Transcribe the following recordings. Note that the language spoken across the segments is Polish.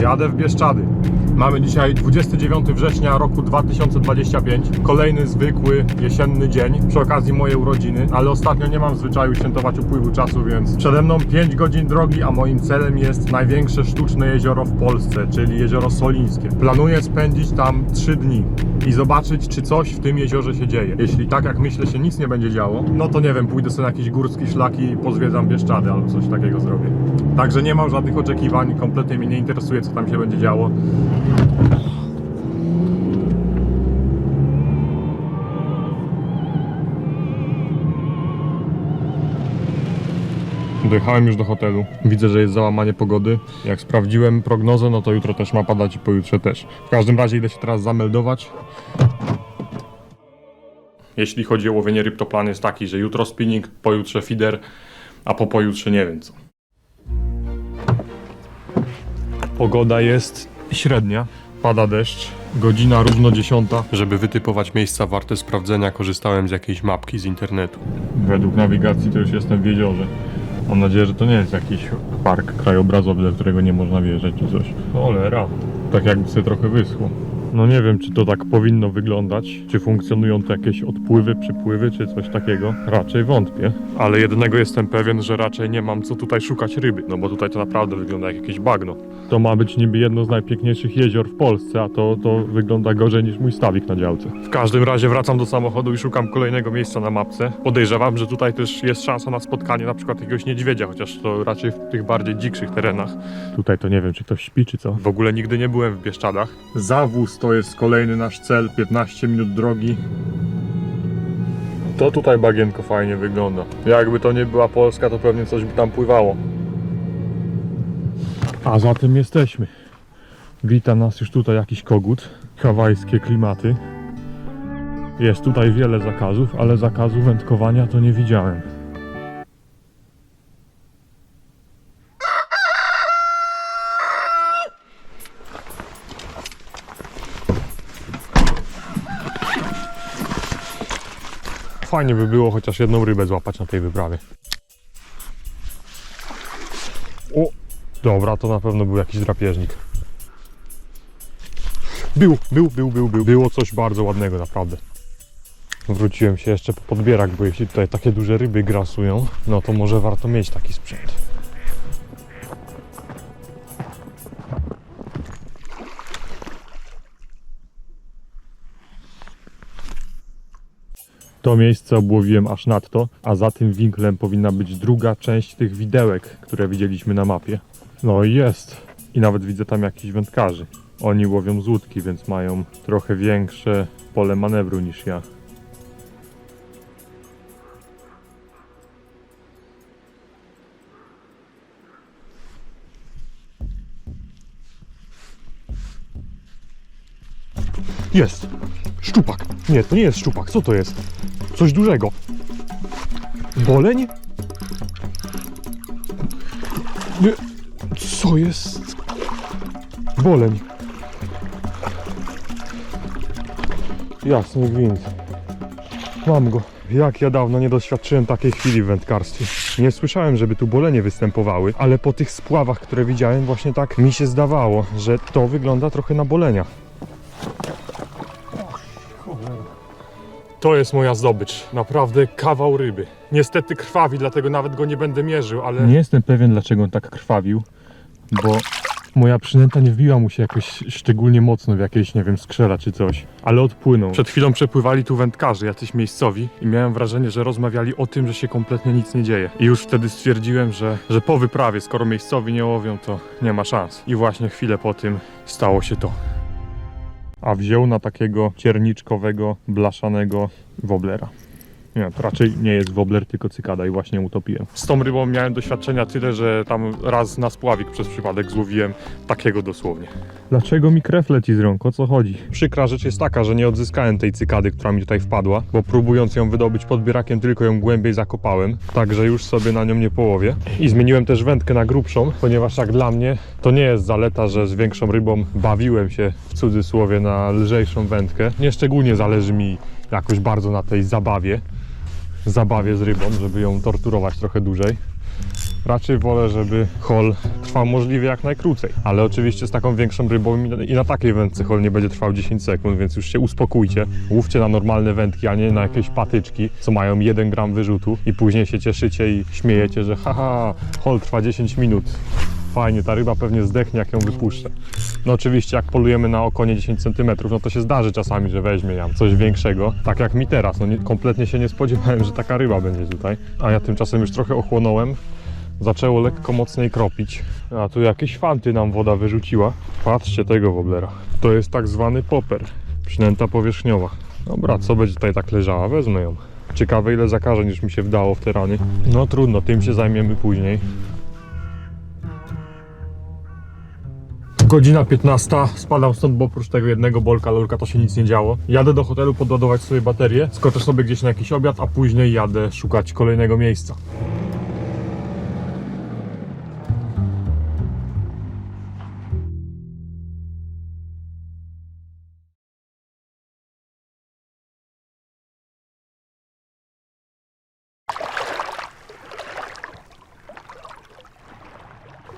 Jadę w Bieszczady. Mamy dzisiaj 29 września roku 2025. Kolejny zwykły jesienny dzień przy okazji mojej urodziny, ale ostatnio nie mam zwyczaju świętować upływu czasu, więc przede mną 5 godzin drogi, a moim celem jest największe sztuczne jezioro w Polsce, czyli jezioro Solińskie. Planuję spędzić tam 3 dni i zobaczyć, czy coś w tym jeziorze się dzieje. Jeśli tak jak myślę się nic nie będzie działo, no to nie wiem, pójdę sobie na jakieś górskie szlaki i pozwiedzam Bieszczady albo coś takiego zrobię. Także nie mam żadnych oczekiwań, kompletnie mnie nie interesuje, co tam się będzie działo. Dojechałem już do hotelu. Widzę, że jest załamanie pogody. Jak sprawdziłem prognozę, no to jutro też ma padać i pojutrze też. W każdym razie idę się teraz zameldować. Jeśli chodzi o łowienie ryb, to plan jest taki, że jutro spinning, pojutrze feeder, a po pojutrze nie wiem co. Pogoda jest średnia. Pada deszcz. Godzina równo dziesiąta. Żeby wytypować miejsca warte sprawdzenia, korzystałem z jakiejś mapki z internetu. Według nawigacji to już jestem w jeziorze. Mam nadzieję, że to nie jest jakiś park krajobrazowy, do którego nie można wjeżdżać czy coś. Cholera. Tak jakby sobie trochę wyschło. No nie wiem, czy to tak powinno wyglądać. Czy funkcjonują tu jakieś odpływy, przypływy, czy coś takiego? Raczej wątpię. Ale jednego jestem pewien, że raczej nie mam co tutaj szukać ryby. No bo tutaj to naprawdę wygląda jak jakieś bagno. To ma być niby jedno z najpiękniejszych jezior w Polsce, a to, to wygląda gorzej niż mój stawik na działce. W każdym razie wracam do samochodu i szukam kolejnego miejsca na mapce. Podejrzewam, że tutaj też jest szansa na spotkanie na przykład jakiegoś niedźwiedzia, chociaż to raczej w tych bardziej dzikszych terenach. Tutaj to nie wiem, czy ktoś śpi, czy co. W ogóle nigdy nie byłem w Bieszczadach. Zawóz to jest kolejny nasz cel, 15 minut drogi. To tutaj bagienko fajnie wygląda. Jakby to nie była Polska, to pewnie coś by tam pływało. A za tym jesteśmy. Wita nas już tutaj jakiś kogut. Hawajskie klimaty. Jest tutaj wiele zakazów, ale zakazu wędkowania to nie widziałem. Fajnie by było chociaż jedną rybę złapać na tej wyprawie. O, dobra, to na pewno był jakiś drapieżnik. Był, był, był, był, był. Było coś bardzo ładnego, naprawdę. Wróciłem się jeszcze po podbierak, bo jeśli tutaj takie duże ryby grasują, no to może warto mieć taki sprzęt. To miejsce obłowiłem aż nadto, a za tym winklem powinna być druga część tych widełek, które widzieliśmy na mapie. No i jest. I nawet widzę tam jakichś wędkarzy. Oni łowią z łódki, więc mają trochę większe pole manewru niż ja. Jest! Szczupak! Nie, to nie jest szczupak. Co to jest? Coś dużego. Boleń? Co jest? Boleń. Jasny gwint. Mam go. Jak ja dawno nie doświadczyłem takiej chwili w wędkarstwie. Nie słyszałem, żeby tu bolenie występowały, ale po tych spławach, które widziałem, właśnie tak mi się zdawało, że to wygląda trochę na bolenia. To jest moja zdobycz. Naprawdę kawał ryby. Niestety krwawi, dlatego nawet go nie będę mierzył, ale. Nie jestem pewien, dlaczego on tak krwawił, bo moja przynęta nie wbiła mu się jakoś szczególnie mocno w jakieś, nie wiem, skrzela czy coś, ale odpłynął. Przed chwilą przepływali tu wędkarze, jacyś miejscowi, i miałem wrażenie, że rozmawiali o tym, że się kompletnie nic nie dzieje. I już wtedy stwierdziłem, że, że po wyprawie, skoro miejscowi nie łowią, to nie ma szans. I właśnie chwilę po tym stało się to a wziął na takiego cierniczkowego, blaszanego woblera. Nie, to raczej nie jest wobler, tylko cykada i właśnie utopiłem. Z tą rybą miałem doświadczenia tyle, że tam raz na spławik przez przypadek złowiłem takiego dosłownie. Dlaczego mi krew leci z rąk? O co chodzi? Przykra rzecz jest taka, że nie odzyskałem tej cykady, która mi tutaj wpadła, bo próbując ją wydobyć podbierakiem, tylko ją głębiej zakopałem, także już sobie na nią nie połowię. I zmieniłem też wędkę na grubszą, ponieważ jak dla mnie to nie jest zaleta, że z większą rybą bawiłem się w cudzysłowie na lżejszą wędkę. Nie szczególnie zależy mi jakoś bardzo na tej zabawie, zabawie z rybą, żeby ją torturować trochę dłużej. Raczej wolę, żeby hol trwał możliwie jak najkrócej. Ale oczywiście z taką większą rybą i na- takiej wędce hol nie będzie trwał 10 sekund, więc już się uspokójcie. Łówcie na normalne wędki, a nie na jakieś patyczki, co mają 1 gram wyrzutu i później się cieszycie i śmiejecie, że haha, hol trwa 10 minut. Fajnie, ta ryba pewnie zdechnie, jak ją wypuszczę. No oczywiście, jak polujemy na okonie 10 cm, no to się zdarzy czasami, że weźmie ją coś większego. Tak jak mi teraz, no nie, kompletnie się nie spodziewałem, że taka ryba będzie tutaj. A ja tymczasem już trochę ochłonąłem. Zaczęło lekko mocniej kropić. A tu jakieś fanty nam woda wyrzuciła. Patrzcie tego woblera. To jest tak zwany popper. Przynęta powierzchniowa. Dobra, co będzie tutaj tak leżała? Wezmę ją. Ciekawe ile zakażeń już mi się wdało w te rany. No trudno, tym się zajmiemy później. Godzina 15, spadam stąd, bo oprócz tego jednego bolka, lolka to się nic nie działo. Jadę do hotelu podładować sobie baterię, skoczę sobie gdzieś na jakiś obiad, a później jadę szukać kolejnego miejsca.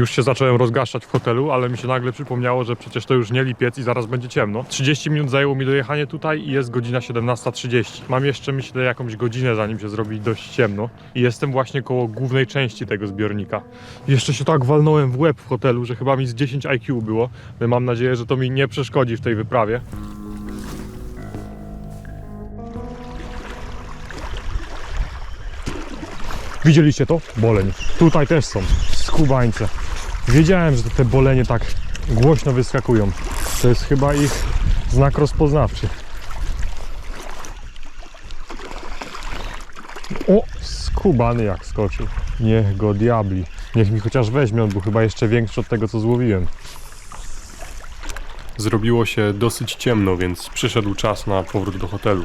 Już się zacząłem rozgaszać w hotelu, ale mi się nagle przypomniało, że przecież to już nie lipiec i zaraz będzie ciemno. 30 minut zajęło mi dojechanie tutaj i jest godzina 17.30. Mam jeszcze, myślę, jakąś godzinę, zanim się zrobi dość ciemno. I jestem właśnie koło głównej części tego zbiornika. Jeszcze się tak walnąłem w łeb w hotelu, że chyba mi z 10 IQ było. Mam nadzieję, że to mi nie przeszkodzi w tej wyprawie. Widzieliście to? Boleń. Tutaj też są. Skubańce. Wiedziałem, że te bolenie tak głośno wyskakują. To jest chyba ich znak rozpoznawczy. O, skubany jak skoczył. Niech go diabli. Niech mi chociaż weźmie, on był chyba jeszcze większy od tego, co złowiłem. Zrobiło się dosyć ciemno, więc przyszedł czas na powrót do hotelu.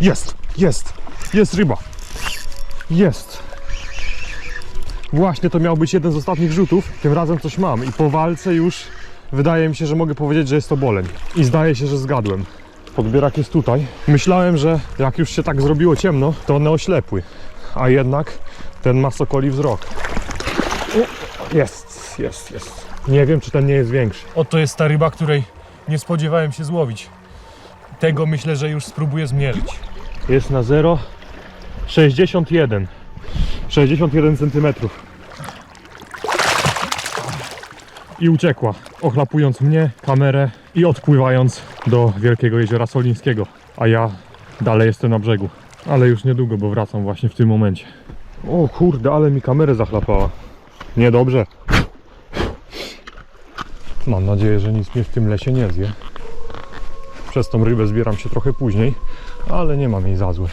Jest, jest, jest ryba. Jest. Właśnie to miał być jeden z ostatnich rzutów. Tym razem coś mam i po walce już wydaje mi się, że mogę powiedzieć, że jest to boleń. I zdaje się, że zgadłem. Podbierak jest tutaj. Myślałem, że jak już się tak zrobiło ciemno, to one oślepły. A jednak ten ma sokoli wzrok. Jest, jest, jest. Nie wiem, czy ten nie jest większy. Oto jest ta ryba, której nie spodziewałem się złowić. Tego myślę, że już spróbuję zmierzyć. Jest na 0. 61. 61 cm. I uciekła, ochlapując mnie, kamerę i odpływając do Wielkiego Jeziora Solińskiego. A ja dalej jestem na brzegu. Ale już niedługo, bo wracam właśnie w tym momencie. O kurde, ale mi kamerę zachlapała. Niedobrze. Mam nadzieję, że nic mnie w tym lesie nie zje. Przez tą rybę zbieram się trochę później, ale nie mam jej za złe.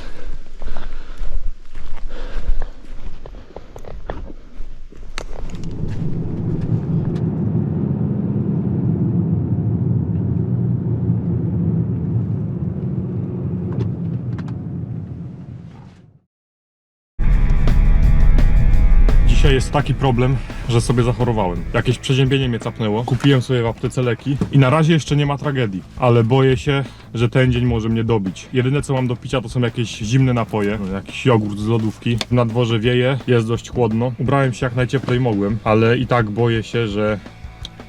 Dzisiaj jest taki problem, że sobie zachorowałem. Jakieś przeziębienie mnie capnęło. Kupiłem sobie w aptece leki i na razie jeszcze nie ma tragedii, ale boję się, że ten dzień może mnie dobić. Jedyne co mam do picia to są jakieś zimne napoje, jakiś jogurt z lodówki. Na dworze wieje, jest dość chłodno. Ubrałem się jak najcieplej mogłem, ale i tak boję się, że,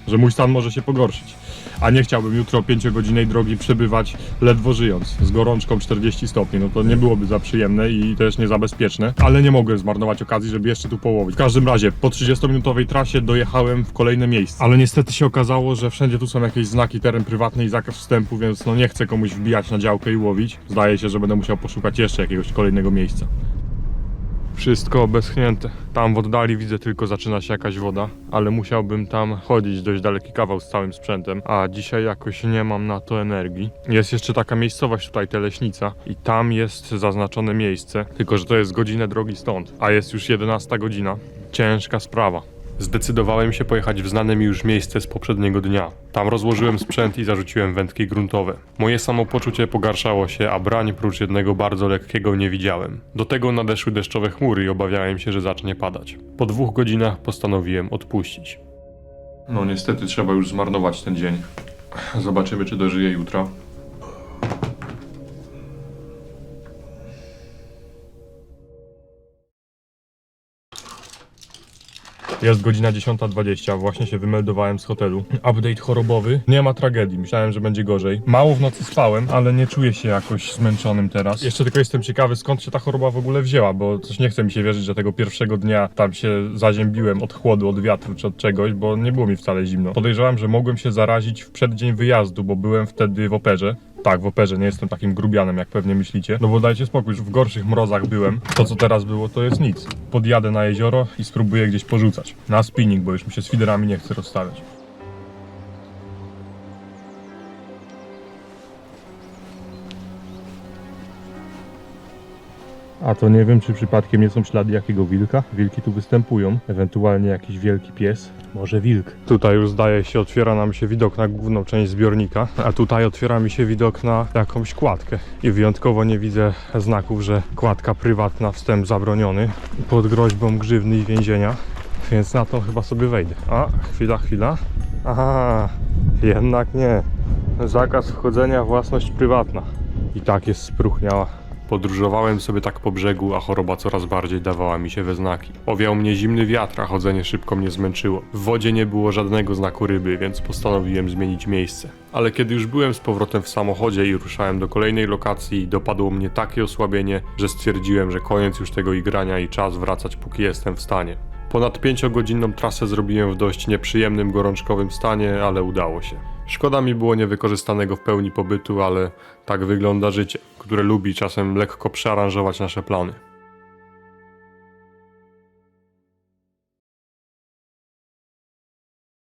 że mój stan może się pogorszyć. A nie chciałbym jutro 5-godzinnej drogi przebywać ledwo żyjąc, z gorączką 40 stopni. No to nie byłoby za przyjemne i też nie za bezpieczne, ale nie mogłem zmarnować okazji, żeby jeszcze tu połowić. W każdym razie, po 30-minutowej trasie dojechałem w kolejne miejsce. Ale niestety się okazało, że wszędzie tu są jakieś znaki, teren prywatny i zakaz wstępu, więc no nie chcę komuś wbijać na działkę i łowić. Zdaje się, że będę musiał poszukać jeszcze jakiegoś kolejnego miejsca. Wszystko obeschnięte. Tam w oddali widzę tylko zaczyna się jakaś woda, ale musiałbym tam chodzić dość daleki kawał z całym sprzętem, a dzisiaj jakoś nie mam na to energii. Jest jeszcze taka miejscowość tutaj, Teleśnica i tam jest zaznaczone miejsce, tylko że to jest godzinę drogi stąd, a jest już 11 godzina. Ciężka sprawa. Zdecydowałem się pojechać w znane mi już miejsce z poprzedniego dnia. Tam rozłożyłem sprzęt i zarzuciłem wędki gruntowe. Moje samopoczucie pogarszało się, a brań prócz jednego bardzo lekkiego nie widziałem. Do tego nadeszły deszczowe chmury i obawiałem się, że zacznie padać. Po dwóch godzinach postanowiłem odpuścić. No niestety trzeba już zmarnować ten dzień. Zobaczymy, czy dożyję jutra. Jest godzina 10.20, właśnie się wymeldowałem z hotelu. Update chorobowy. Nie ma tragedii, myślałem, że będzie gorzej. Mało w nocy spałem, ale nie czuję się jakoś zmęczonym teraz. Jeszcze tylko jestem ciekawy, skąd się ta choroba w ogóle wzięła, bo coś nie chce mi się wierzyć, że tego pierwszego dnia tam się zaziębiłem od chłodu, od wiatru czy od czegoś, bo nie było mi wcale zimno. Podejrzewam, że mogłem się zarazić w przeddzień wyjazdu, bo byłem wtedy w operze. Tak, w operze, nie jestem takim grubianem, jak pewnie myślicie. No bo dajcie spokój, już w gorszych mrozach byłem. To, co teraz było, to jest nic. Podjadę na jezioro i spróbuję gdzieś porzucać. Na spinning, bo już mi się z fiderami nie chce rozstawiać. A to nie wiem, czy przypadkiem nie są ślady jakiego wilka. Wilki tu występują, ewentualnie jakiś wielki pies, może wilk. Tutaj już zdaje się, otwiera nam się widok na główną część zbiornika, a tutaj otwiera mi się widok na jakąś kładkę. I wyjątkowo nie widzę znaków, że kładka prywatna, wstęp zabroniony, pod groźbą grzywny i więzienia, więc na to chyba sobie wejdę. A, chwila, chwila. Aha, jednak nie. Zakaz wchodzenia, własność prywatna. I tak jest spruchniała. Podróżowałem sobie tak po brzegu, a choroba coraz bardziej dawała mi się we znaki. Owiał mnie zimny wiatr, a chodzenie szybko mnie zmęczyło. W wodzie nie było żadnego znaku ryby, więc postanowiłem zmienić miejsce. Ale kiedy już byłem z powrotem w samochodzie i ruszałem do kolejnej lokacji, dopadło mnie takie osłabienie, że stwierdziłem, że koniec już tego igrania i czas wracać, póki jestem w stanie. Ponad 5-godzinną trasę zrobiłem w dość nieprzyjemnym, gorączkowym stanie, ale udało się. Szkoda mi było niewykorzystanego w pełni pobytu, ale tak wygląda życie, które lubi czasem lekko przearanżować nasze plany.